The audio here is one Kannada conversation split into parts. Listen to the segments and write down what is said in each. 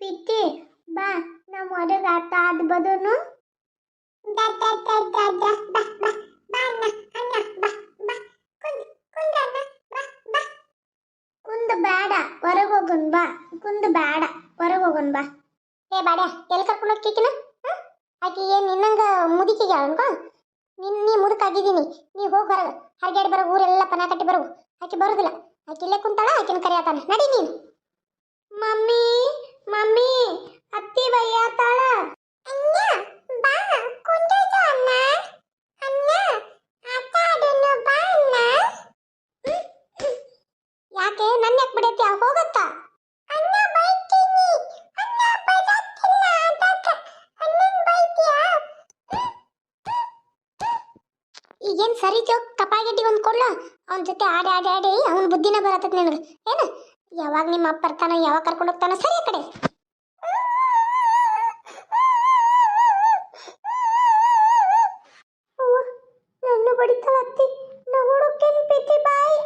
ಪಿತ್ತಿ ಬಾ ನಮ್ಮ ಹೊರಗೆ ಆಟ ಬಾ ಕುಂದು ಬೇಡ ಹೊರಗೆ ಹೋಗುನ್ ಬಾ. ಕುಂದು ಬೇಡ ಹೊರಗೆ ಹೋಗುನ್ ಬಾ. ಏ ಬಾಡ ಎಲ್ಲಿ ಕರ್ಕೊಂಡು ಹೋಗ್ತಿಕಿನ ಆಕೆ ಏನು ನಿನ್ನಂಗ ಮುದುಕಿಗೆ ಅನ್ಕೋ ನಿನ್, ನೀ ಮುದುಕಾಗಿದ್ದೀನಿ ನೀ ಹೋಗಿ ಹೊರಗೆ. ಹರಗಾಡಿ ಬರೋ ಊರೆಲ್ಲ ಪನ ಕಟ್ಟಿ ಬರೋ ಆಕೆ ಬರೋದಿಲ್ಲ. ಆಕೆ ಇಲ್ಲೇ ಕುಂತಾಳ, ಆಕೆನ ಕರೆಯತಾನೆ. ನಡಿ ನೀನು. ಮಮ್ಮಿ! ಮಮ್ಮಿ ಅತ್ತಿ ಬೈಯಾತಾಳ. ಅಣ್ಣ ಬಾ ಕುಂದ್ರದು ಅಣ್ಣ. ಅಣ್ಣ ಆಟ ಆಡೋಣ ಬಾ ಅಣ್ಣ. ಯಾಕೆ ನನ್ನ ಯಾಕೆ ಬಿಡೈತಿ ಹೋಗತ್ತ? ಅಣ್ಣ ಬೈತೀನಿ. ಅಣ್ಣ ಬರತ್ತಿಲ್ಲ ಆಟಕ್ಕೆ ಅಣ್ಣನ್ ಬೈತೀಯಾ? ಈಗೇನ್ ಸರಿ ಚೋಕ್ ಕಪಾಗೆಡ್ಡಿ ಒಂದು ಕೊಡ್ಲ ಅವನ ಜೊತೆ ಆಡಿ ಆಡಿ ಆಡಿ ಅವನ ಬುದ್ಧಿನ ಬರತ್ತ ನಿನಗೆ. ಯಾವಾಗ ನಿಮ್ಮ ಅಪ್ಪ ಬರ್ತಾನ, ಯಾವಾಗ ಕರ್ಕೊಂಡು ಹೋಗ್ತಾನ, ಸರಿ ಆ ಕಡೆ. ನನ್ನ ಬಡಿತಾಳ ಅತ್ತಿ, ನಾ ಹುಡುಕೇನು ಪ್ರೀತಿ ಬಾಯ್.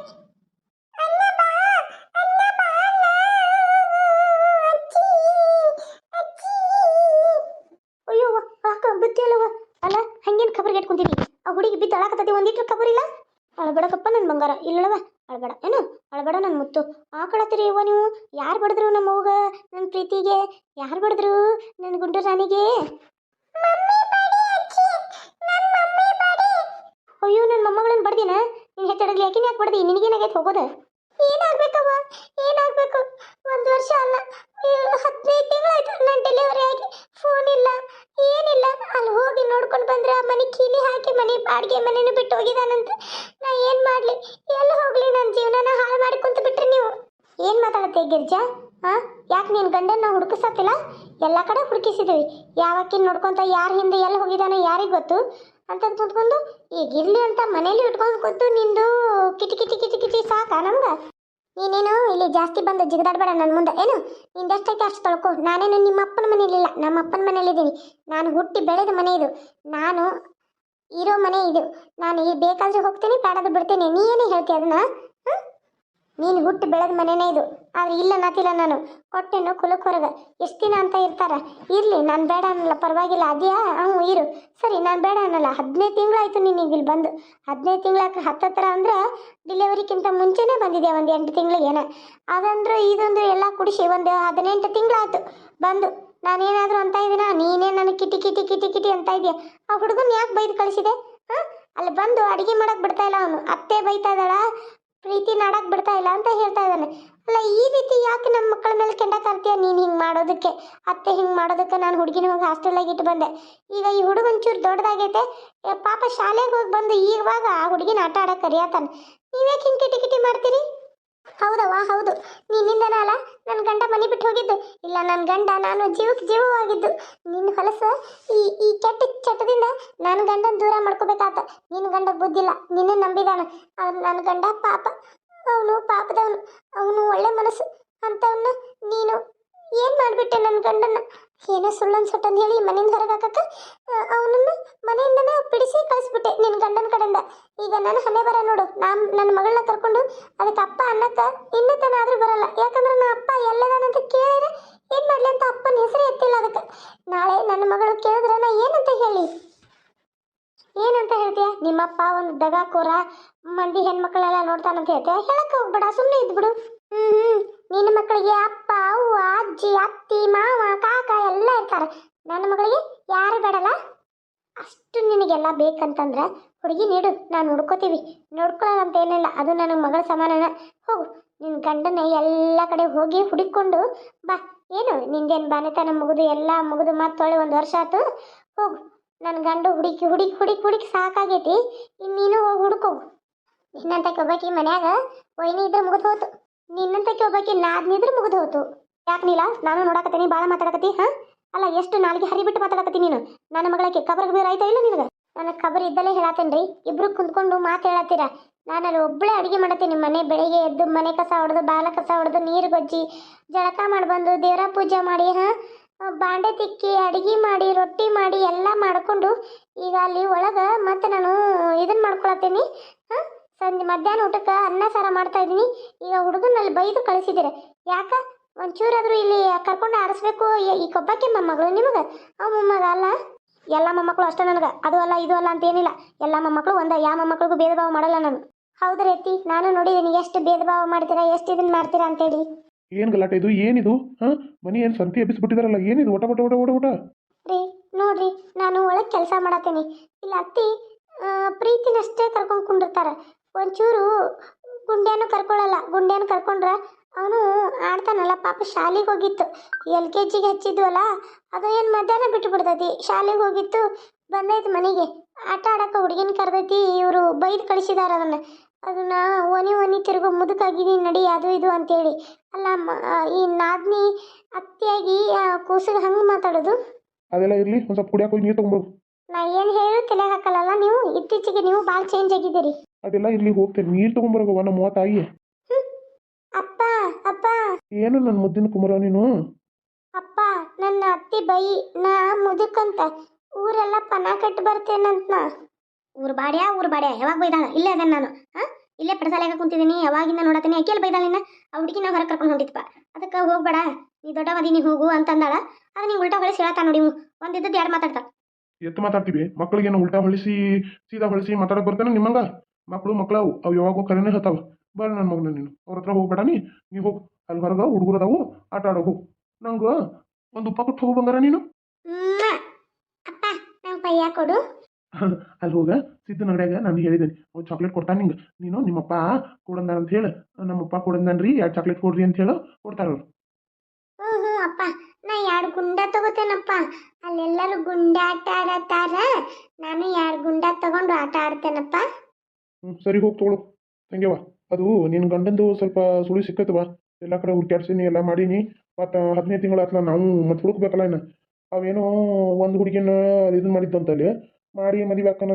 ಅಯ್ಯೋ ಆಕ ಬುದ್ಧಿ ಅಲ್ಲವ ಅಲ್ಲ, ಹಂಗೇನು ಖಬರ್ ಇಟ್ಕೊಂತೀನಿ ಆ ಹುಡುಗಿ ಬಿದ್ದು ಅಳಕತ್ತತಿ ಒಂದಿಟ್ರು ಖಬರ್ ಇಲ್ಲ? ಅಳಬೇಡಕಪ್ಪ ನನ್ನ ಬಂಗಾರ. ಇಲ್ಲವ ಬಡ್ದಿನ ನೀನು ಹೆಚ್ಚಡಗ್ಲಿ ಯಾಕಿನ ಯಾಕೆ ಹೊಡೆದಿ? ನಿನಗೇನಾಗೈತೆ ಹೋಗೋದು? ಏನಾಗ್ಬೇಕವ್ವ? ಏನಾಗ್ಬೇಕು? ಒಂದು ವರ್ಷ ಅಲ್ಲ. ಹದಿನೈದು ತಿಂಗಳಾಯ್ತು ನಾನು ಡೆಲಿವರಿ ಆಗಿ. ಫೋನ್ ಇಲ್ಲ. ಏನಿಲ್ಲ. ಅಲ್ಲಿ ಹೋಗಿ ನೋಡ್ಕೊಂಡು ಬಂದ್ರೆ ಆ ಮನೆ ಕೀಲಿ ಹಾಕಿ ಮನೆ ಬಾಡಿಗೆ ಮನೇನು ಬಿಟ್ಟು ಹೋಗಿದಾನಂತ. ನಾ ಏನು ಮಾಡಲಿ? ಎಲ್ಲಿ ಹೋಗ್ಲಿ ನನ್ನ ಜೀವನನ ಹಾಳು ಮಾಡಿ ಕುಂತು ಬಿಟ್ರಿ ನೀವು? ಏನು ಮಾತಾಡತ್ತೆ ಗಿರ್ಜಾ? ಹಾಂ ಯಾಕೆ ನೀನು ಗಂಡನ ಹುಡುಕಿಸತ್ತಿಲ್ಲ ಎಲ್ಲ ಕಡೆ ಹುಡುಕಿಸಿದೀವಿ. ಯಾವಕ್ಕಿನ ನೋಡ್ಕೊಂತ, ಯಾರ ಹಿಂದೆ ಎಲ್ಲಿ ಹೋಗಿದಾನೋ ಯಾರಿಗೆ ಗೊತ್ತು? ಅಂತ ಕೂತ್ಕೊಂಡು, ಈಗ ಇರ್ಲಿ ಅಂತ ಮನೇಲಿ ಇಟ್ಕೊಂಡು ಕೂತು ನಿಂದು ಕಿಟಿ ಕಿಟಿ ಕಿಟಿ ಕಿಟಿ ಸಾಕ ನಮ್ಗೆ? ನೀನೇನು ಇಲ್ಲಿ ಜಾಸ್ತಿ ಬಂದು ಜಿಗದಾಡ್ಬೇಡ ನನ್ನ ಮುಂದೆ. ಏನು? ನಿಂದಷ್ಟೈತೆ ಅಷ್ಟು ತೊಳ್ಕೊ. ನಾನೇನು ನಿಮ್ಮ ಅಪ್ಪನ ಮನೇಲಿಲ್ಲ ನಮ್ಮ ಅಪ್ಪನ ಮನೇಲಿದ್ದೀನಿ ನಾನು ಹುಟ್ಟಿ ಬೆಳೆದ ಮನೆ ಇದು. ನಾನು ಇರೋ ಮನೆ ಇದು. ನಾನು ಈ ಬೇಕಾದ್ರೆ ಹೋಗ್ತೀನಿ ಬೇಡದು ಬಿಡ್ತೀನಿ. ನೀ ಏನೇ ಹೇಳ್ತೀಯ ಅದನ್ನ? ನೀನು ಹುಟ್ಟು ಬೆಳೆದ ಮನೆನೇ ಇದು. ಆದ್ರೆ ಇಲ್ಲ ನಾತಿಲ್ಲ ನಾನು. ಕೊಟ್ಟೆನು ಕುಲಕ್ ಹೊರಗೆ. ಎಷ್ಟು ದಿನ ಅಂತ ಇರ್ತಾರ? ಇರಲಿ, ನಾನು ಬೇಡ ಅನ್ನಲ್ಲ. ಪರವಾಗಿಲ್ಲ, ಅದ್ಯಾ? ಹ್ಞೂ, ಇರು. ಸರಿ, ನಾನು ಬೇಡ ಅನ್ನಲ್ಲ. ಹದಿನೈದು ತಿಂಗಳಾಯ್ತು ನೀನು ಈಗ ಇಲ್ಲಿ ಬಂದು. ಹದಿನೈದು ತಿಂಗಳಕ್ಕೆ ಹತ್ತತ್ರ ಅಂದ್ರೆ ಡಿಲಿವರಿಕ್ಕಿಂತ ಮುಂಚೆನೇ ಬಂದಿದೆ ಒಂದು ಎಂಟು ತಿಂಗಳಿಗೇನ ಅದಂದ್ರೆ ಇದೊಂದು ಎಲ್ಲ ಕುಡಿಸಿ ಒಂದು ಹದಿನೆಂಟು ತಿಂಗಳಾಯ್ತು. ಬಂದು, ನಾನೇನಾದರೂ ಅಂತ ಇದ್ದೀನ? ನೀನೇ ನನಗೆ ಕಿಟಿ ಕಿಟಿ ಕಿಟಿ ಕಿಟಿ ಅಂತ ಇದೆಯಾ? ಆ ಹುಡುಗನ ಯಾಕೆ ಬೈದು ಕಳಿಸಿದೆ? ಹಾಂ ಅಲ್ಲಿ ಬಂದು ಅಡಿಗೆ ಮಾಡಕ್ ಬಿಡ್ತಾ ಇಲ್ಲ ಅವನು. ಅತ್ತೆ ಬೈತಾ ಇದ್ದಾಳ? ಪ್ರೀತಿ ನಾಡಕ್ ಬಿಡ್ತಾ ಇಲ್ಲ ಅಂತ ಹೇಳ್ತಾ ಇದ್ದಾನೆ. ಅಲ್ಲ, ಈ ರೀತಿ ಯಾಕೆ ನಮ್ಮ ಮಕ್ಕಳ ಮೇಲೆ ಕೆಂಡ ಕಾರ್ತೀಯ ನೀನು ಹಿಂಗೆ ಮಾಡೋದಕ್ಕೆ. ಅತ್ತೆ ಹಿಂಗೆ ಮಾಡೋದಕ್ಕೆ ನಾನು ಹುಡುಗಿನ ಹೋಗಿ ಹಾಸ್ಟೆಲಾಗಿ ಇಟ್ಟು ಬಂದೆ. ಈಗ ಈ ಹುಡುಗ ಒಂಚೂರು ದೊಡ್ಡದಾಗೈತೆ. ಪಾಪ ಶಾಲೆಗೆ ಹೋಗಿ ಬಂದು ಈವಾಗ ಆ ಹುಡುಗಿನ ಆಟ ಆಡಕ್ಕೆ ಕರಿಯತ್ತಾನೆ ನೀವ್ಯಾಕೆ ಹಿಂಗೆ ಕಿಟಿ ಕಿಟಿ ಮಾಡ್ತೀರಿ? ಹೌದವ್ವ, ಹೌದು. ನಿನ್ನಿಂದನೇ ಅಲ್ಲ ನನ್ನ ಗಂಡ ಮನೆ ಬಿಟ್ಟು ಹೋಗಿದ್ದು. ಇಲ್ಲ ನನ್ನ ಗಂಡ, ನಾನು ಜೀವಕ್ಕೆ ಜೀವವಾಗಿದ್ದು. ನಿನ್ನ ಹೊಲಸು ಈ ಈ ಕೆಟ್ಟ ಚಟದಿಂದ ನನ್ನ ಗಂಡನ ದೂರ ಮಾಡ್ಕೋಬೇಕಾತ. ನಿನ್ನ ಗಂಡ ಬುದ್ಧಿಲ್ಲ ನಿನ್ನ ನಂಬಿದಾನ. ಅವ್ನು ನನ್ನ ಗಂಡ ಪಾಪ. ಅವನು ಪಾಪದವನು. ಅವನು ಒಳ್ಳೆ ಮನಸ್ಸು. ಅಂಥವನ್ನ ನೀನು ಏನು ಮಾಡಿಬಿಟ್ಟೆ ನನ್ನ ಗಂಡನ್ನ? ಏನೋ ಸುಳ್ಳು ಸುಟ್ಟನ್ ಹೇಳಿ ಮನೆಯಿಂದ ಹೊರಗೆ ಅವನನ್ನು ಮನೆಯಿಂದನೇ ಬಿಡಿಸಿ ಕಳಿಸ್ಬಿಟ್ಟೆ ನಿನ್ನ ಗಂಡನ ಕಡೆಯಿಂದ. ಈಗ ನನ್ನ ಹಣೆ ಬರ ನೋಡು. ನಾನು ನನ್ನ ಮಗಳನ್ನ ಕರ್ಕೊಂಡು ಅದಕ್ಕೆ ಅಪ್ಪ ಅನ್ನಕ್ಕ ಇನ್ನೂ ಆದರೂ ಬರಲ್ಲ. ಯಾಕಂದ್ರೆ ನಾ ಅಪ್ಪ ಎಲ್ಲದಾನಂತ ಕೇಳಿದ್ರೆ ಏನು ಮಾಡಲಿ ಅಂತ ಅಪ್ಪನ ಹೆಸರು ಎತ್ತಿಲ್ಲ ಅದಕ್ಕೆ. ನಾಳೆ ನನ್ನ ಮಗಳು ಕೇಳಿದ್ರೆ ನಾ ಏನಂತ ಹೇಳಿ? ಏನಂತ ಹೇಳ್ತೀಯ? ನಿಮ್ಮಪ್ಪ ಒಂದು ದಗಾಕೋರ, ಮಂದಿ ಹೆಣ್ಮಕ್ಳೆಲ್ಲ ನೋಡ್ತಾನಂತ ಹೇಳ್ತೀಯ? ಹೇಳಕ್ಕೆ ಹೋಗ್ಬೇಡ ಸುಮ್ಮನೆ ಇದ್ಬಿಡು. ನಿನ್ನ ಮಕ್ಕಳಿಗೆ ಅಪ್ಪ, ಅವ್ವ, ಅಜ್ಜಿ, ಅತ್ತಿ, ಮಾವ, ಕಾಕ ಎಲ್ಲ ಇರ್ತಾರೆ. ನನ್ನ ಮಗಳಿಗೆ ಯಾರು ಬೇಡಲ್ಲ? ಅಷ್ಟು ನಿನಗೆಲ್ಲ ಬೇಕಂತಂದ್ರೆ ಹುಡುಗಿ ನೀಡು, ನಾನು ನೋಡ್ಕೋತೀವಿ ನೋಡ್ಕೊಳ್ಳೋಣ ಏನಿಲ್ಲ, ಅದು ನನಗೆ ಮಗಳ ಸಮಾನನ. ಹೋಗು ನಿನ್ನ ಗಂಡನ ಎಲ್ಲ ಕಡೆ ಹೋಗಿ ಹುಡುಕೊಂಡು ಬಾ. ಏನು, ನಿಂದೇನು ಬಾನೆತನ ಮುಗಿದು, ಎಲ್ಲ ಮುಗಿದು ಮತ್ತೊಳ್ಳೆ ಒಂದು ವರ್ಷ ಆಯ್ತು ಹೋಗು ನನ್ನ ಗಂಡು ಹುಡುಕಿ ಹುಡುಕಿ ಹುಡುಕಿ ಹುಡುಕಿ ಸಾಕಾಗೈತಿ. ಇನ್ನು ನೀನು ಹೋಗಿ ಹುಡುಕೋ ನಿನ್ನಂತ ಒಬ್ಬಾಕಿ ಮನ್ಯಾಗ ಒಯ್ನಿ ಇದ್ರೆ ಮುಗಿದು ಹೋತು. ನಿನ್ನಂತಕ್ಕೆ ಒಬ್ಬಕ್ಕೆ ನಾದ್ನಿದ್ರೆ ಮುಗಿದು ಹೋಯ್ತು ಯಾಕೆ ನೀಲ? ನಾನು ನೋಡಾಕತ್ತೀನಿ ಭಾಳ ಮಾತಾಡಕತ್ತಿ, ಹಾಂ? ಅಲ್ಲ, ಎಷ್ಟು ನಾಲ್ಗೆ ಹರಿಬಿಟ್ಟು ಮಾತಾಡಕತ್ತಿ ನೀನು? ನನ್ನ ಮಗಳಕ್ಕೆ ಕಬರ್ ಬೇರೆ ಆಯ್ತಾ ಇಲ್ಲ ನಿನಗೆ? ನನ್ನ ಕಬರ್ ಇದ್ದಲ್ಲೇ ಹೇಳತ್ತೇನ್ರಿ ಇಬ್ರು ಕುಂತ್ಕೊಂಡು ಮಾತು ಹೇಳತ್ತೀರ? ನಾನು ಅಲ್ಲಿ ಒಬ್ಬಳೇ ಅಡುಗೆ ಮಾಡತ್ತೀನಿ ಮನೆ, ಬೆಳಿಗ್ಗೆ ಎದ್ದು ಮನೆ ಕಸ ಹೊಡೆದು ಬಾಲ ಕಸ ಹೊಡೆದು ನೀರು ಗೊಜ್ಜಿ, ಜಳಕ ಮಾಡಿ ಬಂದು ದೇವರ ಪೂಜೆ ಮಾಡಿ, ಹಾಂ? ಬಾಂಡೆ ತಿಕ್ಕಿ, ಅಡುಗೆ ಮಾಡಿ, ರೊಟ್ಟಿ ಮಾಡಿ, ಎಲ್ಲ ಮಾಡಿಕೊಂಡು ಈಗ ಅಲ್ಲಿ ಒಳಗೆ ಮತ್ತೆ ನಾನು ಇದನ್ನು ಮಾಡ್ಕೊಳತ್ತೀನಿ, ಹಾಂ? ಸಂಜೆ ಮಧ್ಯಾಹ್ನ ಊಟಕ್ಕೆ ಅನ್ನ ಸಾರ ಮಾಡ್ತಾ ಇದ್ದೀನಿ. ಈಗ ಹುಡುಗನಲ್ಲಿ ಬೈದು ಕಳಿಸಿದ್ದೀರ ಯಾಕ? ಒಂಚೂರಾದ್ರೂ ಇಲ್ಲಿ ಕರ್ಕೊಂಡು ಆಡಿಸ್ಬೇಕು. ಈ- ಕೊಬ್ಬಕ್ಕೆ ಮೊಮ್ಮಗಳು ನಿಮಗೆ? ಅವ ಮೊಮ್ಮಗ ಅಲ್ಲ? ಎಲ್ಲ ಮೊಮ್ಮಕ್ಕಳು ಅಷ್ಟೇ ನನಗೆ. ಅದು ಅಲ್ಲ ಇದು ಅಲ್ಲ ಅಂತ ಏನಿಲ್ಲ. ಎಲ್ಲ ಮೊಮ್ಮಕ್ಕಳು ಒಂದ. ಯಾವ ಮೊಮ್ಮಕ್ಕಳಿಗೂ ಭೇದ ಭಾವ ಮಾಡಲ್ಲ ನಾನು. ಹೌದ್ರಿ ಅತ್ತಿ ನಾನು ನೋಡಿದ್ದೀನಿ ಎಷ್ಟು ಭೇದ ಭಾವ ಮಾಡ್ತೀರಾ ಎಷ್ಟು ಇದನ್ನ ಮಾಡ್ತೀರಾ ಅಂತೇಳಿ. ಏನು ಗಲಾಟೆ ಇದು? ಏನಿದು? ಹಾಂ? ಮನಿ ಏನು ಸಂತಿ ಎಬ್ಬಿಸ್ಬಿಟ್ಟಿದಾರಲ್ಲ ಏನಿದು? ಊಟ ಓಟ ಓಟ ಓಟ ಊಟ? ರೀ ನೋಡ್ರಿ ನಾನು ಒಳಗೆ ಕೆಲಸ ಮಾಡತ್ತೀನಿ ಇಲ್ಲ ಅತ್ತಿ ಪ್ರೀತಿನಷ್ಟೇ ಕರ್ಕೊಂಡು ಒಂಚೂರು ಗುಂಡ್ಯಾನು ಕರ್ಕೊಳ್ಳಲ್ಲ ಗುಂಡ್ಯಾನು ಕರ್ಕೊಂಡ್ರೆ ಅವನು ಆಡ್ತಾನಲ್ಲ ಪಾಪ ಶಾಲೆಗೆ ಹೋಗಿತ್ತು. ಎಲ್ ಕೆ ಜಿಗೆ ಹಚ್ಚಿದ್ವಲ್ಲ ಅದು ಏನು ಮಧ್ಯಾಹ್ನ ಬಿಟ್ಟು ಬಿಡ್ತೈತಿ ಶಾಲೆಗೆ ಹೋಗಿತ್ತು ಬಂದೈತಿ ಮನೆಗೆ. ಆಟ ಆಡೋಕೆ ಹುಡುಗಿನ ಕರೆದೈತಿ ಇವರು ಬೈದು ಕಳಿಸಿದಾರ ಅದನ್ನು. ಅದನ್ನ ಒನಿ ಒನಿ ತಿರುಗೋ ಮುದುಕಾಗಿದ್ದೀನಿ ನಡಿ ಅದು ಇದು ಅಂತೇಳಿ. ಅಲ್ಲ ಈ ನಾದ್ನಿ ಅತ್ತಿಯಾಗಿ ಕೂಸಿಗೆ ಹಂಗೆ ಮಾತಾಡೋದು? ಅದೆಲ್ಲ ಇರಲಿ ಒಂದು ಸ್ವಲ್ಪ ಕುಡಿಯಾಕ ಹೋಗಿ ನೀರು ನಾ ಏನು ಹೇಳು ತಲೆ ಹಾಕಲ್ಲಲ್ಲ ನೀವು? ಇತ್ತೀಚೆಗೆ ನೀವು ಭಾಳ ಚೇಂಜ್ ಆಗಿದ್ದೀರಿ. ಅದೆಲ್ಲ ಇರ್ಲಿ ಹೋಗ್ತೇನೆ. ನೀರು ತೊಗೊಂಬರೋಗವ ನಮ್ಮ ತಾಯಿ ಅಪ್ಪ ಅಪ್ಪ. ಏನು ನನ್ನ ಮುದ್ದಿನ ಕುಮಾರ ನೀನು? ಅಪ್ಪ ನನ್ನ ಅತ್ತಿ ಬೈ ನಾ ಮುದುಕಂತ. ಊರೆಲ್ಲ ಪನ ಕಟ್ಟಿ ಬರ್ತೇನಂತ ನಾ ಊರ್ ಬಾಡ್ಯಾ ಊರ್ ಬಾಡ್ಯಾ. ಯಾವಾಗ ಬೈದಾಳ? ಇಲ್ಲೇ ಅದನ್ನ ನಾನು. ಹಾ? ಇಲ್ಲೇ ಪಡಸಾಲೆಗ ಕುಂತಿದ್ದೀನಿ ಯಾವಾಗಿಂದ ನೋಡತ್ತೀನಿ. ಅಕೇಲ್ ಬೈದಾಳ ನಿನ್ನ? ಆ ಹುಡುಗಿ ನಾವು ಹೊರಗೆ ಕರ್ಕೊಂಡು ಹೊಂಟಿತ್ತಪ್ಪ ಅದಕ್ಕೆ ಹೋಗ್ಬೇಡ. ನೀ ದೊಡ್ಡ ಮದಿ ನೀ ಹೋಗು ಅಂತಂದಾಳ. ಅದು ನೀ ಉಲ್ಟಾ ಹೊಳಿಸಿ ಹೇಳ್ತಾ ನೋಡಿ ಒಂದಿದ್ದದ್ದು ಯಾರು ಮಾತಾಡ್ತಾ ಎತ್ತು ಮಾತಾಡ್ತೀವಿ. ಮಕ್ಕಳಿಗೇನು ಉಲ್ಟಾ ಹೊಳಿಸಿ ಸೀದಾ ಹೊಳಿಸಿ ಮಾತಾಡಕ್ ಬರ್ತಾನೆ ನಿಮ್ಮಂಗ? ಮಕ್ಕಳು ಮಕ್ಕಳು ಅವು ಯಾವಾಗೂ ಕರೆನೇ ಹೇಳ್ತಾವ ಬರ ನನ್ನ ಮಗನ ನೀನು ಅವ್ರ ಹತ್ರ ಹೋಗ್ಬೇಡ ನೀ ನೀ ಹೋಗು ಅಲ್ಲಿ ಹೊರಗೆ ಹುಡುಗರು ಅದಾವು ಆಟ ಆಡೋ ಹೋಗು. ನಂಗೆ ಒಂದು ಉಪ್ಪ ಕೊಟ್ಟು ಹೋಗು ಬಂಗಾರ ನೀನು. ಕೊಡು. ಅಲ್ಲಿ ಹೋಗ ಸಿದ್ದನ ಅಂಗಡಿಯಾಗ ನಾನು ಹೇಳಿದ್ದೇನೆ ಒಂದು ಚಾಕ್ಲೇಟ್ ಕೊಡ್ತಾನೆ ನಿಂಗೆ. ನೀನು ನಿಮ್ಮಪ್ಪ ಕೊಡಂದಾರ ಅಂತ ಹೇಳು ನಮ್ಮಪ್ಪ ಕೊಡಂದಾನ್ರಿ ಎರಡು ಚಾಕ್ಲೇಟ್ ಕೊಡ್ರಿ ಅಂತ ಹೇಳು ಕೊಡ್ತಾರ ಅವ್ರು. ಹ್ಞೂ ಹ್ಞೂ ಅಪ್ಪ ನಾ ಎರಡು ಗುಂಡ ತಗೋತೇನಪ್ಪ ಅಲ್ಲೆಲ್ಲರೂ ಗುಂಡ ಆಟ ಆಡತ್ತಾರ ನಾನು ಎರಡು ಗುಂಡ ತಗೊಂಡು ಆಟ ಆಡ್ತೇನಪ್ಪ. ಸರಿ ಹೋಗಿ ತೊಗೊಳು. ತಂಗ್ಯವ ಅದು ನಿನ್ನ ಗಂಡಂದು ಸ್ವಲ್ಪ ಸುಳಿ ಸಿಕ್ಕತ್ತವ ಎಲ್ಲ ಕಡೆ ಹುಡ್ಕ್ಯಾಡ್ಸೀನಿ ಎಲ್ಲ ಮಾಡೀನಿ. ಮತ್ತು ಹದಿನೈದು ತಿಂಗಳು ಆತ್ಲ ನಾವು ಮತ್ತೆ ಹುಡುಕ್ಬೇಕಲ್ಲ ಇನ್ನು. ಅವೇನೋ ಒಂದು ಹುಡುಗಿನ ಇದನ್ನ ಮಾಡಿದ್ದಂತಲ್ಲಿ ಮಾಡಿ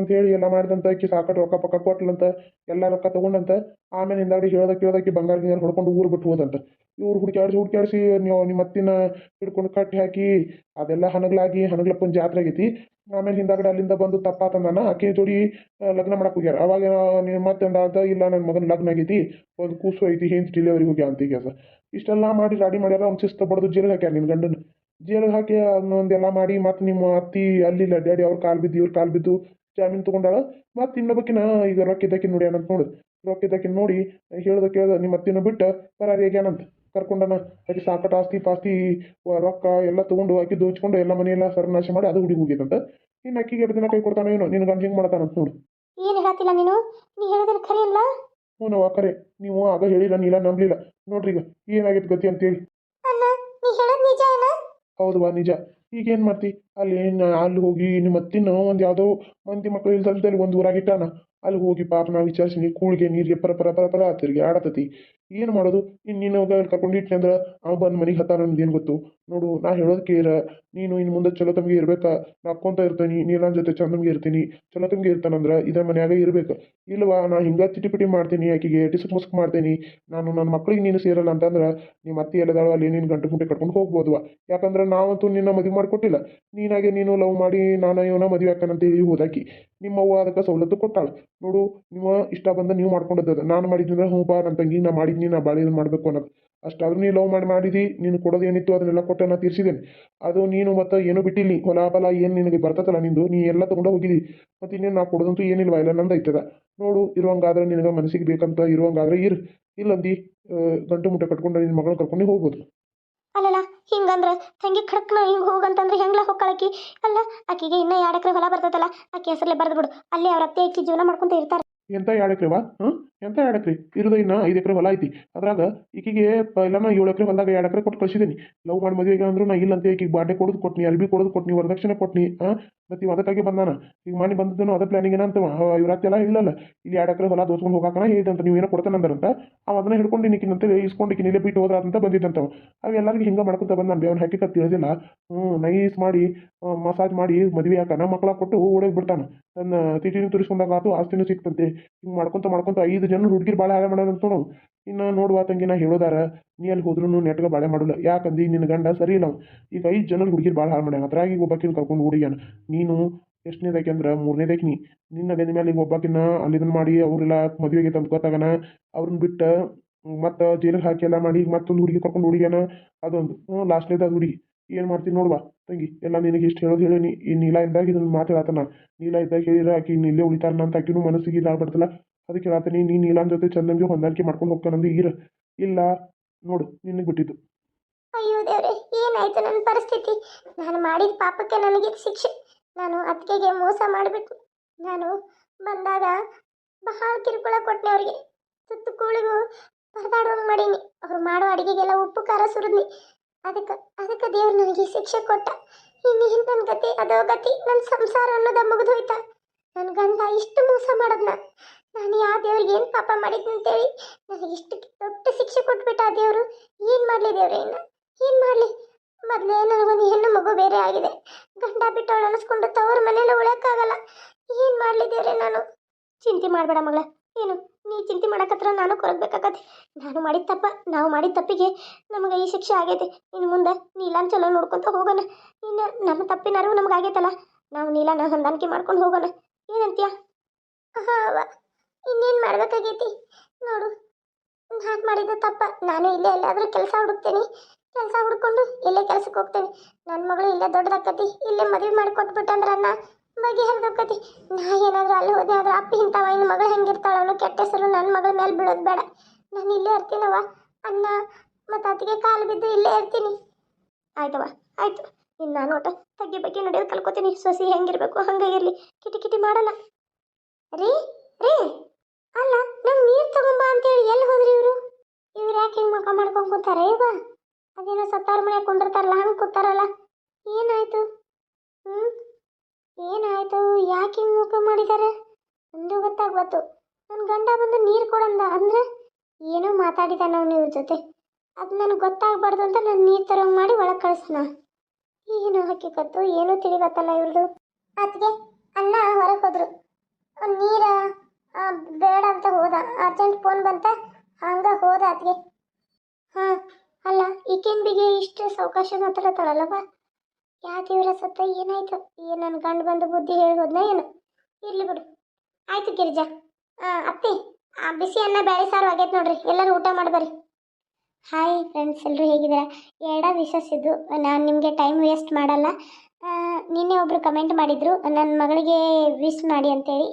ಅಂತ ಹೇಳಿ ಎಲ್ಲ ಮಾಡಿದಂತ, ಆಕಿ ಸಾಕಟ್ಟು ರೊಕ್ಕ ಪಕ್ಕ ಕೊಟ್ಲಂತ, ಎಲ್ಲ ರೊಕ್ಕ ತಗೊಂಡಂತ, ಆಮೇಲೆ ಹಿಂದಾಡಿ ಹೇಳೋದಕ್ಕೆ ಕೇಳ್ದಕ್ಕೆ ಬಂಗಾರ ಗಿಂಗಾರ ಹೊಡ್ಕೊಂಡು ಊರು ಬಿಟ್ಟು ಹೋದಂತ. ಇವ್ರು ಹುಡುಕ್ಯಾಡ್ಸಿ ಹುಡುಕ್ಯಾಡ್ಸಿ, ನೀವು ನಿಮ್ಮ ಅತ್ತಿನ ಹಿಡ್ಕೊಂಡು ಕಟ್ಟಿ ಹಾಕಿ, ಅದೆಲ್ಲ ಹನಗಲಾಗಿ ಹನಗ್ಲಪ್ಪನ ಜಾತ್ರೆ ಆಗೈತಿ. ಆಮೇಲೆ ಹಿಂದಾಗಡೆ ಅಲ್ಲಿಂದ ಬಂದು ತಪ್ಪಾತಂದಾನ ಆಕೆ ಜೋಡಿ ಲಗ್ನ ಮಾಡಕ್ಕೆ ಹೋಗ್ಯಾರ. ಅವಾಗ ನೀವು ಮತ್ತೆ ಅಂದಾದ ಇಲ್ಲ ನನ್ನ ಮಗನ ಲಗ್ನ ಆಗೈತಿ, ಒಂದು ಕೂಸು ಐತಿ ಹೆಂಚ್ ಡಿಲಿವರಿ ಹೋಗ್ಯ ಅಂತ ಈಗ. ಇಷ್ಟೆಲ್ಲ ಮಾಡಿ ರಾಡಿ ಮಾಡ್ಯಾರ ಅವ್ನು ಶಿಸ್ತು ಬಡ್ದು ಜೇಲ್ಗೆ ಹಾಕ್ಯಾರ ನಿನ್ನ ಗಂಡನ. ಜೇಲ್ಗೆ ಹಾಕಿ ಅದನ್ನೊಂದೆಲ್ಲ ಮಾಡಿ, ಮತ್ತೆ ನಿಮ್ಮ ಅತ್ತಿ, ಅಲ್ಲಿ ಡ್ಯಾಡಿ ಅವ್ರ ಕಾಲು ಬಿದ್ದು, ಇವ್ರ ಕಾಲು ಬಿದ್ದು ಜಾಮೀನು ತೊಗೊಂಡಾಳ. ಮತ್ತೆ ಇನ್ನೊಬ್ಬಕಿನ, ಈಗ ರೊಕ್ಕ ನೋಡ್ಯಾನಂತ ನೋಡಿ. ಏನಂತ ನೋಡು ರೊಕ್ಕ ಇದ್ದಕಿನ ನೋಡಿ, ಹೇಳ್ದ ಕೇಳ್ದ, ನಿಮ್ಮ ಅತ್ತಿನ ಬಿಟ್ಟು ಪರಾರಿ ಆಗ್ಯಾನಂತ. ಕರ್ಕೊಂಡನ ಆಕೆ ಸಾಕಟ್ಟು ಆಸ್ತಿ ಪಾಸ್ತಿ ರೊಕ್ಕ ಎಲ್ಲ ತಗೊಂಡು ಆಕಿ ದೋಚ್ಕೊಂಡು ಎಲ್ಲ ಮನೆಯೆಲ್ಲ ಸರ್ನಾಶ ಮಾಡಿ ಅದು ಹುಡುಗಿ ಹೋಗಿದಂತ ಇನ್ನು ಅಕ್ಕಿಗೆ ಎರಡು ದಿನ ಕೈ ಕೊಡ್ತಾನೋ ಏನೋ ನಿನ್ನ ಗಂಡ ಹಿಂಗೆ ಮಾಡ್ತಾನಂತ ನೋಡು. ಏನು ಹೇಳ್ತಿಲ್ಲ ನೀನು? ನೀ ಹೇಳಿದ್ರೆ ಖರೆ ಇಲ್ಲ ಹ್ಞೂ ನಾವು ಕರೆ ನೀವು ಆಗ ಹೇಳಿಲ್ಲ ನೀಲ ನಂಬಲಿಲ್ಲ. ನೋಡ್ರಿ ಈಗ ಏನಾಗೈತೆ ಗತಿ ಅಂತೇಳಿ. ಅಣ್ಣ ನೀ ಹೇಳೋದು ನಿಜ ಅಣ್ಣ ಹೌದು ಬಾ ನಿಜ. ಈಗ ಏನು ಮಾಡ್ತಿ? ಅಲ್ಲಿ ಅಲ್ಲಿ ಹೋಗಿ ನಿಮ್ಮ ಅತ್ತಿನ ಒಂದು ಯಾವುದೋ ಮಂದಿ ಮಕ್ಕಳು ಇಲ್ದಂತೇಳಿ ಒಂದು ಊರಾಗ ಇಟ್ಟಾನ. ಅಲ್ಲಿ ಹೋಗಿ ಪಾಪ ನಾವು ವಿಚಾರಿಸಿ ಕೂಳಿಗೆ ನೀರಿಗೆ ಪರ ಪರ ಪರ ಪರ ತಿರುಗಿ ಆಡತತಿ. ಏನು ಮಾಡೋದು? ಇನ್ನು ನೀನು ಕರ್ಕೊಂಡು ಇಟ್ಲಿ ಅಂದ್ರೆ ಅವ ಬಂದು ಮನೆಗೆ ಹತ್ತಾನ ಏನು ಗೊತ್ತು? ನೋಡು, ನಾ ಹೇಳೋದು ಕೇರ. ನೀನು ಇನ್ನು ಮುಂದೆ ಚಲೋ ತಮಗೆ ಇರ್ಬೇಕಾ. ನಕ್ಕೊಂತ ಇರ್ತೀನಿ ನೀಲನ್ ಜೊತೆ ಚಂದಮ್ಗೆ ಇರ್ತೀನಿ. ಚಲೋ ತಮಗೆ ಇರ್ತಾನಂದ್ರೆ ಇದೇ ಮನ್ಯಾಗ ಇರ್ಬೇಕು. ಇಲ್ವಾ, ನಾ ಹಿಂಗೆ ಚಿಟಿಪಿಟಿ ಮಾಡ್ತೀನಿ, ಆಕೆಗೆ ಟಿಸಕ್ ಮುಸ್ಕ್ ಮಾಡ್ತೀನಿ. ನಾನು ನನ್ನ ಮಕ್ಳಿಗೆ ನೀನು ಸೇರಲ್ಲ ಅಂತಂದ್ರೆ ನಿಮ್ಮ ಅತ್ತೆ ಎಲ್ಲದಾಳು ಅಲ್ಲಿ ನೀನು ಗಂಟು ಗುಂಟೆ ಕಟ್ಕೊಂಡು ಹೋಗ್ಬೋದುವ. ಯಾಕಂದ್ರೆ ನಾವಂತೂ ನಿನ್ನ ಮದುವೆ ಮಾಡಿಕೊಟ್ಟಿಲ್ಲ. ನೀನಾಗೆ ನೀನು ಲವ್ ಮಾಡಿ ನಾನು ಇವನ ಮದುವೆ ಹೇಳಿ ಹೋದಾಕಿ ನಿಮ್ಮವ್ವ ಅದಕ್ಕೆ ಸವಲತ್ತು ಕೊಟ್ಟಾಳೆ. ನೋಡು, ನಿಮ್ಮ ಇಷ್ಟ ಬಂದ ನೀವು ಮಾಡ್ಕೊಂಡದ್ದು ನಾನು ಮಾಡಿದ್ನಂದ್ರೆ ಹ್ಞೂ ಬಾ ನನ್ನ ತಂಗಿ, ನಾ ಮಾಡಿದ್ನಿ, ನಾ ಬಾಳೆ ಮಾಡಬೇಕು ಅನ್ನೋದು. ಅಷ್ಟಾದ್ರೂ ನೀ ಲವ್ ಮಾಡಿ ಮಾಡಿದಿ, ನೀನು ಕೊಡೋದು ಏನಿತ್ತು ಅದನ್ನೆಲ್ಲ ಕೊಟ್ಟು ನಾ ತೀರಿಸಿದ್ದೇನೆ. ಅದು ನೀನು ಮತ್ತು ಏನೂ ಬಿಟ್ಟಿಲ್ಲ. ಹೊಲ, ಬಲ ಏನು ನಿನಗೆ ಬರ್ತದಲ್ಲ ನಿಂದು, ನೀ ಎಲ್ಲ ತೊಗೊಂಡು ಹೋಗಿದ್ದಿ ಮತ್ತು ಇನ್ನೇನು ನಾ ಕೊಡೋದಂತೂ ಏನಿಲ್ವ? ಇಲ್ಲ ನಂದು ಐತದ ನೋಡು, ಇರುವಂಗಾದ್ರೆ ನಿನಗೆ ಮನಸ್ಸಿಗೆ ಬೇಕಂತ ಇರುವಂಗಾದ್ರೆ ಇರು. ಇಲ್ಲಂದು ಗಂಟು ಮುಟ್ಟೆ ಕಟ್ಕೊಂಡು ನಿನ್ನ ಮಗಳನ್ನ ಕರ್ಕೊಂಡು ಹೋಗ್ಬೋದು. ಅಲ್ಲಲ್ಲ ಹಿಂಗಂದ್ರೆ ತಂಗಿ ಖಡಕ್ನ ಹಿಂಗೆ ಹೋಗಂತಂದ್ರೆ ಹೆಂಗ್ಲ ಹೊಕ್ಕಳಕಿ ಅಲ್ಲ, ಆಕಿಗೆ ಇನ್ನ ಎರಡು ಎಕರೆ ಹೊಲ ಬರ್ತದಲ್ಲ ಆಕೆ ಹೆಸರಲ್ಲೇ ಬರೆದು ಬಿಡು. ಅಲ್ಲಿ ಅವ್ರ ಅತ್ತೆ ಅಕ್ಕಿ ಜೀವನ ಮಾಡ್ಕೊಂತ ಇರ್ತಾರೆ. ಎಂತ ಎರಡು ಎಕರೆವಾ ಎಂತ ಎರಡು ಎಕರೆ? ಇರೋದು ಇನ್ನು ಐದು ಎಕರೆ ಹೊಲ ಐತಿ. ಅದ್ರಾಗ ಈಕಿಗೆ ಪೈಲನ ಏಳು ಎಕರೆ ಹೊಲದಾಗ ಎರಡು ಎಕರೆ ಕೊಟ್ಟು ಕಳಿಸಿದ್ದೀನಿ ಲವ್ ಮಾಡಿ ಮದುವೆಗೆ ಅಂದ್ರು ನಾ ಇಲ್ಲ ಅಂತ ಈಕಿಗೆ ಬಾಡೆ ಕೊಡೋದು ಕೊಟ್ನಿ, ಅರ್ಬಿ ಕೊಡೋದು ಕೊಟ್ನಿ, ವರದಕ್ಷಿಣೆ ಕೊಟ್ನಿ ಹಾಂ ಮತ್ತು ಒದಕ್ಕಾಗಿ ಅದಕ್ಕಾಗಿ ಬಂದಾನ. ಈಗ ಮಾಡಿ ಬಂದದನು ಅದ ಪ್ಲಾನಿಂಗ್ ಏನಂತ ಇವ್ರತ್ತೆಲ್ಲ ಇಲ್ಲಲ್ಲ. ಇಲ್ಲಿ ಎರಡು ಎಕರೆ ಹೊಲ ದೋಸ್ಕೊಂಡು ಹೋಗಾಕನ ಹೇಳಿದಂತ, ನೀವು ಏನೋ ಕೊಡ್ತಾನಂದಾರಂತ ಅವ ಅದನ್ನ ಹಿಡ್ಕೊಂಡು ನಿಕ್ಕಿನಂತೆ ಇಸ್ಕೊಂಡು ನಿಲ್ಲೇ ಬಿಟ್ಟು ಹೋದ್ರಂತ ಬಂದಿದ್ದಂತವ. ಅವ ಎಲ್ಲರಿಗೂ ಹಿಂಗೆ ಮಾಡ್ಕೊತ ಬಂದ ನಾನು ಹಾಕಿ ತಿಳಿದಿಲ್ಲ. ಹ್ಞೂ ನೈಸ್ ಮಾಡಿ ಮಸಾಜ್ ಮಾಡಿ ಮದುವೆ ಹಾಕನ ಮಕ್ಕಳ ಕೊಟ್ಟು ಓಡೋಗಿ ಬಿಡ್ತಾನೆ. ತನ್ನ ತಿಟಿನ ತುರಿಸ್ಕೊಂಡಾಗ ಆತು ಆಸ್ತಿನೂ ಸಿಕ್ತಂತೆ ಹಿಂಗೆ ಮಾಡ್ಕೊಂತ ಮಾಡ್ಕೊಂತ ಐದು ಜನ ಹುಡುಗಿರು ಭಾಳ ಹಾಳು ಅಂತ ನೋಡು. ಇನ್ನು ನೋಡುವ ತಂಗಿ ನಾ ಹೇಳೋದಾರ, ನೀ ಅಲ್ಲಿ ಹೋದ್ರೂ ನೆಟ್ಗೆ ಬಾಳೆ ಮಾಡೋಲ್ಲ. ಯಾಕಂದು ನಿನ್ನ ಗಂಡ ಸರಿ ಇಲ್ಲ. ಈಗ ಐದು ಜನ ಹುಡುಗಿರು ಭಾಳ ಹಾಳು ಮಾಡ್ಯಾನ. ಅದ್ರಾಗ ಈಗ ಒಬ್ಬಾಕಿನ ಕರ್ಕೊಂಡು ಹುಡುಗ್ಯಾನ ನೀನು ಎಷ್ಟನೇದಾಕಿ ಅಂದ್ರೆ ಮೂರನೇದಾಕಿ ನೀ. ನಿನ್ನ ಬೆನ್ನ ಮೇಲೆ ಈಗ ಒಬ್ಬಾಕಿನ ಅಲ್ಲಿ ಇದನ್ನ ಮಾಡಿ ಅವರೆಲ್ಲ ಮದುವೆಗೆ ತಂದು ಗೊತ್ತಾಗನ ಅವ್ರನ್ನ ಬಿಟ್ಟು ಮತ್ತೆ ಜೈಲಿಗೆ ಹಾಕಿ ಎಲ್ಲ ಮಾಡಿ ಮತ್ತೊಂದು ಹುಡುಗಿ ಕರ್ಕೊಂಡು ಹುಡುಗಿಯನ ಅದೊಂದು. ಲಾಸ್ಟ್ನೇದು ಅದು ಹುಡುಗಿ. ಏನು ಮಾಡ್ತೀನಿ ನೋಡುವ ತಂಗಿ, ಎಲ್ಲ ನಿನಗೆ ಇಷ್ಟು ಹೇಳೋದು ಹೇಳೀನಿ ಈ ನೀಲ ಇದ್ದಾಗ ಇದನ್ನು ಮಾತು ಹೇಳತ್ತಾನ ನೀಲ ಇದ್ದಾಗ ಹೇಳಿದ್ರೆ ಆಕಿ ಇಲ್ಲೇ ಉಳಿತಾರನ ಅಂತ ಆಕಿನೂ ಮನಸ್ಸಿಗೆ ಇದಾಗ್ಬಿಡ್ತಲ್ಲ ಅದಕ್ಕೆ ಹೇಳತ್ತೀನಿ ನೀ ನೀಲಾನ್ ಜೊತೆ ಚಂದಂಗೆ ಹೊಂದಾಣಿಕೆ ಮಾಡ್ಕೊಂಡು ಹೋಗ್ತಾನಂದು ಈರ ಇಲ್ಲ, ನೋಡು, ನಿನಗೆ ಬಿಟ್ಟಿದ್ದು. ಅಯ್ಯೋ ದೇವ್ರೆ, ಏನಾಯ್ತು ನನ್ನ ಪರಿಸ್ಥಿತಿ? ನಾನು ಮಾಡಿದ ಪಾಪಕ್ಕೆ ನನಗೆ ಶಿಕ್ಷೆ. ನಾನು ಅತ್ತಿಗೆಗೆ ಮೋಸ ಮಾಡಿಬಿಟ್ಟು, ನಾನು ಬಂದಾಗ ಬಹಳ ಕಿರುಕುಳ ಕೊಟ್ಟೆ ಅವ್ರಿಗೆ. ತುತ್ತು ಕೂಳಿಗೂ ಪರದಾಡುವಂಗೆ ಮಾಡೀನಿ. ಅವ್ರು ಮಾಡೋ ಅಡುಗೆಗೆಲ್ಲ ಉಪ್ಪು, ಖಾರ, ಸುರಿದ್ನಿ. ಅದಕ್ಕೆ ಅದಕ್ಕೆ ದೇವ್ರು ನನಗೆ ಶಿಕ್ಷೆ ಕೊಟ್ಟ. ಇನ್ನು ನನ್ನ ಗತಿ, ಅದೋ ಗತಿ, ನನ್ನ ಸಂಸಾರ ಅನ್ನೋದ ಮುಗಿದೋಯ್ತ ನನ್ನ ಗಂಡ ಇಷ್ಟು ಮೋಸ ಮಾಡೋದ್ನ. ನಾನು ಯಾವ ದೇವ್ರಿಗೆ ಏನು ಪಾಪ ಮಾಡಿದ್ನಿ ಅಂತೇಳಿ ನನಗೆ ಇಷ್ಟು ದೊಡ್ಡ ಶಿಕ್ಷೆ ಕೊಟ್ಬಿಟ್ಟ ಆ ದೇವರು. ಏನು ಮಾಡಲಿ ದೇವ್ರೆ ಇನ್ನು? ಏನು ಮಾಡಲಿ? ಮೊದಲೇ ನನಗೊಂದು ಹೆಣ್ಣು ಮಗು ಬೇರೆ ಆಗಿದೆ. ಗಂಡ ಬಿಟ್ಟವಳು ಅನಿಸ್ಕೊಂಡು ತವ್ರ ಮನೇಲಿ ಉಳಕ್ಕಾಗಲ್ಲ ಏನು ಮಾಡಲಿ ದೇವ್ರೆ ನಾನು? ಚಿಂತೆ ಮಾಡಬೇಡ ಮಗಳ, ಏನು? ನೀ ಚಿಂತೆ ಮಾಡಕತ್ರ ನಾನು ಕೊರಗಬೇಕಾಗತ್ತೆ ನಾನು ಮಾಡಿದ ತಪ್ಪ, ನಾವು ಮಾಡಿದ ತಪ್ಪಿಗೆ ನಮಗೆ ಈ ಶಿಕ್ಷೆ ಆಗೈತೆ. ಇನ್ನು ಮುಂದೆ ನೀಲಾನ್ ಚಲೋ ನೋಡ್ಕೊತ ಹೋಗೋಣ. ಇನ್ನು ನಮ್ಮ ತಪ್ಪಿನಾರು ನಮ್ಗೆ ಆಗೈತಲ್ಲ, ನಾವು ನೀಲಾನ ಹೊಂದಾಣಿಕೆ ಮಾಡ್ಕೊಂಡು ಹೋಗೋಣ. ಏನಂತೀಯ? ಹಾವ, ಇನ್ನೇನು ಮಾಡ್ಬೇಕಾಗೈತಿ? ನೋಡು, ನಾನು ಮಾಡಿದ ತಪ್ಪ, ನಾನು ಇಲ್ಲೇ ಎಲ್ಲಾದರೂ ಕೆಲಸ ಹುಡುಕ್ತೇನೆ. ಕೆಲಸ ಹುಡ್ಕೊಂಡು ಇಲ್ಲೇ ಕೆಲ್ಸಕ್ಕೆ ಹೋಗ್ತೇನೆ. ನನ್ನ ಮಗಳು ಇಲ್ಲೇ ದೊಡ್ಡದಾಕತಿ ಇಲ್ಲೇ ಮದುವೆ ಮಾಡಿ ಕೊಟ್ಬಿಟ್ಟಂದ್ರೆ ಅನ್ನ ಬಗೆಹರಿದೋಕತಿ ನಾ ಏನಾದರೂ ಅಲ್ಲಿ ಹೋದೆ ಆದ್ರೆ ಅಪ್ಪ ಇಂಥವ ಇನ್ನು ಮಗಳು ಹೆಂಗಿರ್ತಾಳ ಅನ್ನೋ ಕೆಟ್ಟ ಹೆಸರು ನನ್ನ ಮಗಳ ಮೇಲೆ ಬಿಡೋದು ಬೇಡ. ನಾನು ಇಲ್ಲೇ ಇರ್ತೀನವ ಅನ್ನ ಮತ್ತು ಅತ್ತಿಗೆ ಕಾಲು ಬಿದ್ದು ಇಲ್ಲೇ ಇರ್ತೀನಿ. ಆಯ್ತವ ಆಯ್ತು. ಇನ್ನು ನಾನು ಒಟ್ಟು ತಗ್ಗಿ ಬಗ್ಗೆ ನಡೆಯೋದು ಕಲ್ಕೋತೀನಿ. ಸೊಸಿ ಹೆಂಗಿರ್ಬೇಕು, ಹಂಗಾಗಿರ್ಲಿ. ಕಿಟಿ ಕಿಟಿ ಮಾಡಲ್ಲ. ರೀ ರೀ. ಅಲ್ಲ ನಮ್ಮ ನೀರು ತಗೊಂಬ ಅಂತೇಳಿ ಎಲ್ಲಿ ಹೋದ್ರಿ ಇವರು? ಇವ್ರು ಯಾಕೆ ಹಿಂಗೆ ಮುಖ ಮಾಡ್ಕೊಂಡು ಕೂತಾರೆ ಇವ ಅದೇನೋ ಸತ್ತಾರ ಮನೆ ಕುಂದಿರ್ತಾರಲ್ಲ, ಹಂಗೆ ಕೂತಾರಲ್ಲ. ಏನಾಯ್ತು? ಹ್ಞೂ ಏನಾಯ್ತು? ಯಾಕೆ ಹಿಂಗೆ ಮುಖ ಮಾಡಿದ್ದಾರೆ ಒಂದು ಗೊತ್ತಾಗ್ಬತ್ತು ನನ್ನ ಗಂಡ ಬಂದು ನೀರು ಕೊಡಂದ ಅಂದ್ರೆ ಏನೋ ಮಾತಾಡಿದಾನ ಅವನು ಇವ್ರ ಜೊತೆ. ಅದು ನನಗೆ ಗೊತ್ತಾಗ್ಬಾರ್ದು ಅಂತ ನಾನು ನೀರು ತರೋಂಗೆ ಮಾಡಿ ಒಳಗೆ ಕಳಿಸ್ನ. ಏನು ಹಕ್ಕಿಕತ್ತು ಏನೂ ತಿಳಿಗತ್ತಲ್ಲ ಇವ್ರದ್ದು ಅದಕ್ಕೆ ಅಣ್ಣ ಹೊರಗೆ ಹೋದ್ರು. ನೀರ ಬೇಡ ಅಂತ ಹೋದ. ಅರ್ಜೆಂಟ್ ಫೋನ್ ಬಂತ, ಹಂಗೆ ಹೋದ ಅದ್ಗೆ ಹಾಂ, ಅಲ್ಲ, ಈಕೆನ್ ಬಿಗೆ ಇಷ್ಟು ಸಾವಕಾಶ ಮಾತಾಡತ್ತಾಳಲ್ಲವ ಯಾ ದೇವ್ರ ಸತ್ತ ಏನಾಯ್ತು? ಏನು ನನ್ನ ಗಂಡು ಬಂದು ಬುದ್ಧಿ ಹೇಳಿ ಹೋದ್ನ ಏನು? ಇರ್ಲಿ ಬಿಡು. ಆಯ್ತು ಗಿರಿಜಾ. ಅತ್ತಿ ಆ, ಬಿಸಿ ಅನ್ನ ಬೇಳೆ ಸಾರು ಆಗೈತೆ ನೋಡ್ರಿ. ಎಲ್ಲರೂ ಊಟ ಮಾಡಿ ಬರ್ರಿ. ಹಾಯ್ ಫ್ರೆಂಡ್ಸ್ ಎಲ್ಲರೂ ಹೇಗಿದ್ದೀರಾ? ಎರಡ ವಿಶಸ್ ಇದು ನಾನು ನಿಮಗೆ ಟೈಮ್ ವೇಸ್ಟ್ ಮಾಡಲ್ಲ. ನಿನ್ನೆ ಒಬ್ಬರು ಕಮೆಂಟ್ ಮಾಡಿದರು ನನ್ನ ಮಗಳಿಗೆ ವಿಶ್ ಮಾಡಿ ಅಂತೇಳಿ.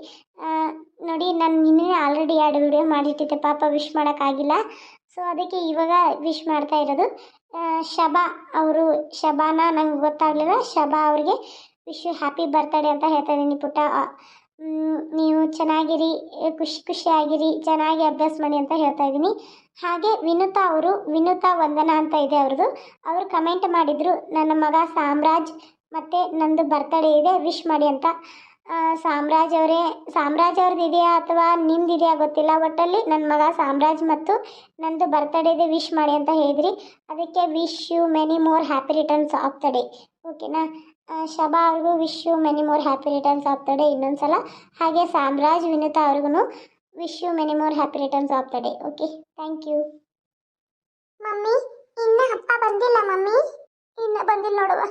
ನೋಡಿ ನಾನು ನಿನ್ನೆ ಆಲ್ರೆಡಿ ಎರಡು ವಿಡಿಯೋ ಮಾಡಿಟ್ಟಿದ್ದೆ. ಪಾಪ ವಿಶ್ ಮಾಡೋಕ್ಕಾಗಿಲ್ಲ ಸೊ ಅದಕ್ಕೆ ಇವಾಗ ವಿಶ್ ಮಾಡ್ತಾ ಇರೋದು. ಶಬಾ ಅವರು, ಶಬಾನ ನಂಗೆ ಗೊತ್ತಾಗಲಿಲ್ಲ. ಶಬಾ ಅವರಿಗೆ ವಿಶ್ ಯು ಹ್ಯಾಪಿ ಬರ್ತ್ಡೇ ಅಂತ ಹೇಳ್ತಾ ಇದ್ದೀನಿ ಪುಟ್ಟ. ನೀವು ಚೆನ್ನಾಗಿರಿ ಖುಷಿ, ಖುಷಿಯಾಗಿರಿ, ಚೆನ್ನಾಗಿ ಅಭ್ಯಾಸ ಮಾಡಿ ಅಂತ ಹೇಳ್ತಾ ಇದ್ದೀನಿ. ಹಾಗೆ ವಿನುತಾ ಅವರು, ವಿನುತಾ ವಂದನಾ ಅಂತ ಇದೆ ಅವ್ರದ್ದು. ಅವರು ಕಮೆಂಟ್ ಮಾಡಿದರು, ನನ್ನ ಮಗ ಸಾಮ್ರಾಜ್ ಮತ್ತು ನಂದು ಬರ್ತಡೇ ಇದೆ ವಿಶ್ ಮಾಡಿ ಅಂತ. ಸಾಮ್ರಾಜ್ ಅವರೇ, ಸಾಮ್ರಾಜ್ ಅವ್ರದ್ದು ಇದೆಯಾ ಅಥವಾ ನಿಮ್ದು ಇದೆಯಾ ಗೊತ್ತಿಲ್ಲ ಒಟ್ಟಲ್ಲಿ ನನ್ನ ಮಗ ಸಾಮ್ರಾಜ್ ಮತ್ತು ನಂದು ಬರ್ತಡೇದು ವಿಶ್ ಮಾಡಿ ಅಂತ ಹೇಳಿದ್ರಿ. ಅದಕ್ಕೆ wish you many more happy returns of the day ಓಕೆನಾ ಶಭಾ ಅವ್ರಿಗೂ wish you many more happy returns of the day ಇನ್ನೊಂದು ಸಲ ಹಾಗೆ ಸಾಮ್ರಾಜ್, ವಿನುತಾ ಅವ್ರಿಗೂ wish you many more happy returns of the day okay thank you mummy, ಇನ್ನು ಅಪ್ಪ ಬಂದಿಲ್ಲ ಮಮ್ಮಿ. ಇನ್ನ ಬಂದಿಲ್ಲ ನೋಡುವ.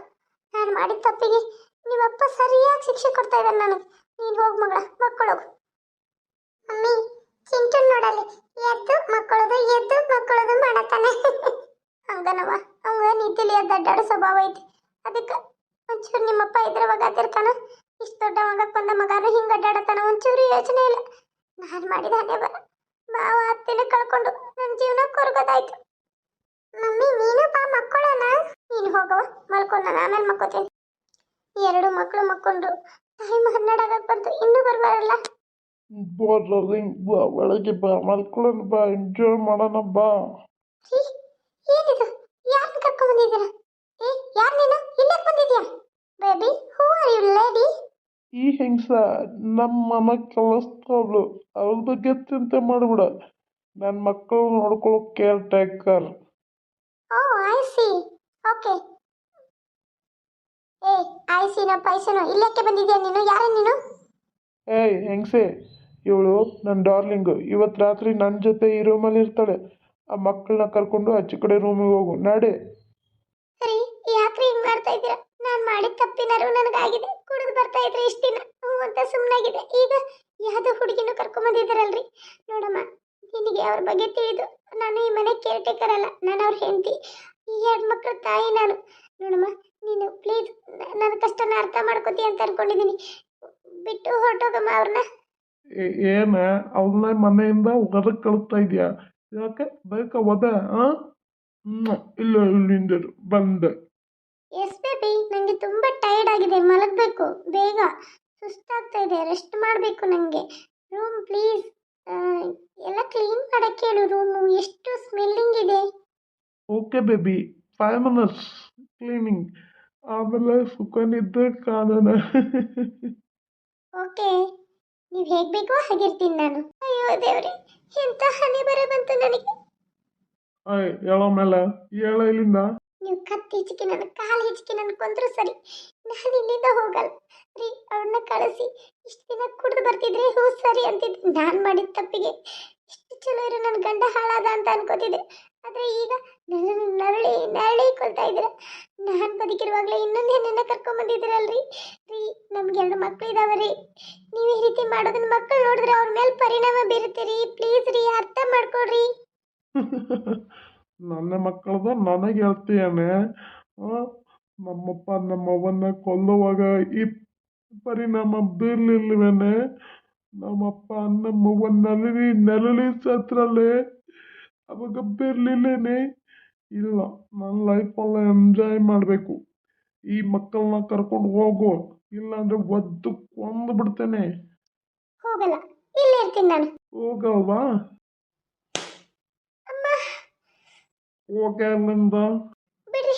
ನಾನು ಮಾಡಿದ ತಪ್ಪಿಗೆ ನಿಮ್ಮಪ್ಪ ಸರಿಯಾಗಿ ಶಿಕ್ಷೆ ಕೊಡ್ತಾ ಇದ್ದಾನೆ ನನಗೆ. ನೀನು ಹೋಗಿ ಮಗಳ ಮಕ್ಕಳೋಗು ಮಮ್ಮಿ ಚಿಂಟು ನೋಡಲಿ ಎದ್ದು ಮಕ್ಕಳದು ಎದ್ದು ಮಕ್ಕಳದು ಮಾಡತಾನೆ ಹಂಗನವ ಅವಂಗ ನಿದ್ದಿಲಿ ಎದ್ದು ಅಡ್ಡಾಡೋ ಸ್ವಭಾವ ಐತಿ. ಅದಕ್ಕೆ ಒಂಚೂರು ನಿಮ್ಮಪ್ಪ ಇದ್ರವಾಗ ಅದಿರ್ತಾನ ಇಷ್ಟು ದೊಡ್ಡ ಬಂದ ಮಗನು ಹಿಂಗೆ ಅಡ್ಡಾಡತಾನ ಒಂಚೂರು ಯೋಚನೆ ಇಲ್ಲ. ನಾನು ಮಾಡಿದ ಹಣೆ ಬರ. ಮಾವ ಅತ್ತೆನ ಕಳ್ಕೊಂಡು ನನ್ನ ಜೀವನ ಕೊರಗೋದಾಯ್ತು. ಮಮ್ಮಿ, ನೀನು ಬಾ ನೀನು ಹೋಗವ ಮಲ್ಕೊಂಡು ಆಮೇಲೆ ಮಕ್ಕೋತೀನಿ ಎರಡು ಮಕ್ಕಳು ಮಕ್ಕೊಂಡ್ರು. ಟೈಮ್ ಹನ್ನೆರಡು ಆಗಕ್ಕೆ ಬಂತು ಇನ್ನೂ ಬರ್ಬಾರಲ್ಲ? ಬರ್ರಿ ಬಾ ಒಳಗೆ ಬಾ ಮಲ್ಕೊಳ್ಳೋಣ ಬಾ ಎಂಜಾಯ್ ಮಾಡೋಣ ಬಾ. ರೀ ಏನಿದು? ಯಾರನ್ನ ಕರ್ಕೊಂಡ್ ಬಂದಿದ್ದೀರಾ? ಏ ಯಾರು ನೀನು? ಇಲ್ಲೇ ಬಂದಿದ್ಯಾ? Baby who are you lady ಈ ಹೆಂಗಸ ನಮ್ಮ ಮನ ಕಲಿಸ್ತಾವಳು ಅವ್ರ ಬಗ್ಗೆ ಚಿಂತೆ ಮಾಡ್ಬಿಡ. ನನ್ನ ಮಕ್ಕಳು ನೋಡ್ಕೊಳ್ಳೋ caretaker. Oh I see okay ಏ ಪಾಯಸನು. ಇಲ್ಲಕ್ಕೆ ಬಂದಿದ್ಯಾ ನೀನು? ಯಾರ ನೀನು? ಏಯ್ ಹೆಂಗಸೆ? ಇವಳು ನನ್ನ ಡಾರ್ಲಿಂಗ್. ಇವತ್ತು ರಾತ್ರಿ ನನ್ನ ಜೊತೆ ಈ ರೂಮಲ್ಲಿ ಇರ್ತಾಳೆ. ಆ ಮಕ್ಕಳನ್ನ ಕರ್ಕೊಂಡು ಆಚೆ ಕಡೆ ರೂಮಿಗೆ ಹೋಗು. ನಡೆ. ಸರಿ ಯಾಕ್ರಿ ಹಿಂಗ್ ಮಾಡ್ತಾ ಇದ್ದೀರಾ? ನಾನ್ ಮಾಡಿದ ತಪ್ಪಿನಾರು ನನಗಾಗಿದೆ. ಕುಡಿದು ಬರ್ತಾ ಇದ್ರೆ ಇಷ್ಟು ದಿನ? ಹ್ಞೂ ಅಂತ ಸುಮ್ಮನಾಗಿದೆ ಈಗ ಯಾವ್ದೋ ಹುಡುಗಿನೂ ಕರ್ಕೊಂಡ್ ಬಂದಿದ್ದೀರಲ್ರಿ ನೋಡಮ್ಮ ನಿನಗೆ ಅವ್ರ ಬಗ್ಗೆ ತಿಳಿದು ನಾನು ಈ ಮನೆ ಕೇರ್ ಟೇಕರ್ ಅಲ್ಲ. ನಾನು ಅವ್ರ ಹೆಂಡತಿ. ಈ ಎರಡು ಮಕ್ಕಳ ತಾಯಿ ನಾನು. ನೋಡಮ್ಮ ನೀನು ಪ್ಲೀಸ್ ನನ್ನ ಕಷ್ಟನ ಅರ್ಥ ಮಾಡ್ಕೋತಿ ಅಂತ ಅನ್ಕೊಂಡಿದ್ದೀನಿ ಬಿಟ್ಟು ಹೊರಟೋಗಮ್ಮ ಅವ್ರನ್ನ ಏನ? ಅವ್ರನ್ನ ಮನೆಯಿಂದ ಹೊರಗೆ ಕಳಿಸ್ತಾ ಇದೆಯಾ? ಯಾಕೆ? ಬೇಕಾ ಒದ ಇಲ್ಲ ಇಲ್ಲಿಂದ ಬಂದೆ. ಎಸ್ ಬೇಬಿ ನನಗೆ ತುಂಬ ಟೈರ್ಡ್ ಆಗಿದೆ. ಮಲಗಬೇಕು ಬೇಗ. ಸುಸ್ತಾಗ್ತಾ ಇದೆ. ರೆಸ್ಟ್ ಮಾಡಬೇಕು ನನಗೆ ರೂಮ್ ಪ್ಲೀಸ್ ಎಲ್ಲ ಕ್ಲೀನ್ ಮಾಡಕ್ಕೆ ಹೇಳು ರೂಮು ಎಷ್ಟು ಸ್ಮೆಲ್ಲಿಂಗ್ ಇದೆ. Okay baby five minutes cleaning ಆಮೇಲೆ ಸುಖನಿದ್ದ ಕಾಣೋಣ. ಓಕೆ. ನೀವು ಹೇಗೆ ಬೇಕೋ ಹಾಗಿರ್ತೀನಿ ನಾನು. ಅಯ್ಯೋ ದೇವ್ರಿ ಎಂತ ಹನಿ ಬರ ಬಂತು ನನಗೆ? ಅಯ್ ಹೇಳೋ ಮೇಲೆ ಹೇಳ ಇಲ್ಲಿಂದ. ನೀವು ಕತ್ತಿ ಹಿಚ್ಕಿ ನನ್ನ ಕಾಲು ಹಿಚ್ಕಿ ನನ್ನ ಕೊಂದ್ರು ಸರಿ. ನಾನು ಇಲ್ಲಿಂದ ಹೋಗಲ್ಲ. ರೀ ಅವನ್ನ ಕಳಿಸಿ. ಇಷ್ಟು ದಿನ ಕುಡಿದು ಬರ್ತಿದ್ರೆ ಹ್ಞೂ ಸರಿ ಅಂತಿದ್ದೆ. ನಾನು ಮಾಡಿದ ತಪ್ಪಿಗೆ. ಇಷ್ಟು ಚಲೋ ಇರೋ ನನ್ನ ಗಂಡ ಹಾಳಾದ ಅಂತ ಅನ್ಕೋತಿದ್ದೆ. ಆದರೆ ಈಗ ನರಳಿ ನರಳಿ ಕೊಳ್ತಾ ಇದ್ದೀರ? ನಾನು ಬದುಕಿರುವಾಗಲೇ ಇನ್ನೊಂದು ಹೆಣ್ಣನ್ನ ಕರ್ಕೊಂಬಂದಿದ್ದೀರಲ್ರಿ ರೀ, ನಮ್ಗೆ ಎರಡು ಮಕ್ಳು ಇದಾವೆ ರೀ ನೀವು ಈ ರೀತಿ ಮಾಡೋದನ್ನ ಮಕ್ಕಳು ನೋಡಿದ್ರೆ ಅವ್ರ ಮೇಲೆ ಪರಿಣಾಮ ಬೀರುತ್ತೆ ರೀ. ಪ್ಲೀಸ್ ರೀ, ಅರ್ಥ ಮಾಡ್ಕೊಡ್ರಿ ನನ್ನ ಮಕ್ಕಳದ ನನಗೆ ಹೇಳ್ತೀಯನೆ. ನಮ್ಮಪ್ಪ, ನಮ್ಮವ್ವನ್ನ ಕೊಲ್ಲುವಾಗ ಈ ಪರಿಣಾಮ ಬೀರ್ಲಿಲ್ವೇನೆ? ನಮ್ಮಪ್ಪ ನಮ್ಮವ್ವ ನಲಿ ನಲಳಿ ಸತ್ರಲ್ಲೇ ಅವಾಗ ಬೆರ್ಲಿಲ್ಲೇನೆ ಇಲ್ಲ. ನನ್ನ ಲೈಫಲ್ಲ ಎಂಜಾಯ್ ಮಾಡಬೇಕು. ಈ ಮಕ್ಕಳನ್ನ ಕರ್ಕೊಂಡು ಹೋಗು. ಇಲ್ಲಾಂದ್ರೆ ಒದ್ದು ಕೊಂದು ಬಿಡ್ತೇನೆ. ಹೋಗಲ್ಲ. ಇಲ್ಲೇ ಇರ್ತೀನಿ ನಾನು. ಹೋಗಲ್ವಾ? ಅಮ್ಮ. ಹೋಗೆ ಅಲ್ಲಿಂದ. ಬಿಡ್ರಿ.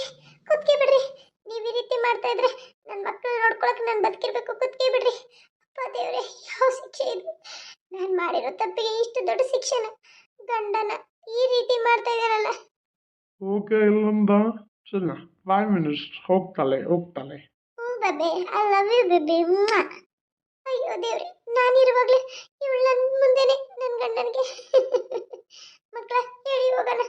ಕುತ್ಕೆ ಬಿಡ್ರಿ. ನೀವು ಈ ರೀತಿ ಮಾಡ್ತಾ ಇದ್ರೆ ನನ್ನ ಮಕ್ಕಳು ನೋಡ್ಕೊಳಕ್ ನಾನು ಬದುಕಿರ್ಬೇಕು. ಕುತ್ಕೆ ಬಿಡ್ರಿ. ಅಪ್ಪ ದೇವ್ರೆ ಯಾವ ಶಿಕ್ಷೆ ಇದು? ನಾನು ಮಾಡಿರೋ ತಪ್ಪಿಗೆ ಇಷ್ಟು ದೊಡ್ಡ ಶಿಕ್ಷೆನ ಗಂಡನ ಈ ರೀತಿ ಮಾಡ್ತಾ ಇದಾರಲ್ಲ ಓಕೆ ಇಲ್ಲಂದ ಸರಿ ಫೈವ್ ಮಿನಿಟ್ಸ್ ಹೋಗ್ತಾಳೆ ಹೋಗ್ತಾಳೆ. ಹ್ಞೂ babe I love you babe ಅಯ್ಯೋ ದೇವ್ರಿ ನಾನಿರುವಾಗಲೇ ಇವಳು ನನ್ನ ಮುಂದೆನೆ ನನ್ನ ಗಂಡನಿಗೆ. ಮಕ್ಕಳ ಹೇಳಿ ಹೋಗೋಣ.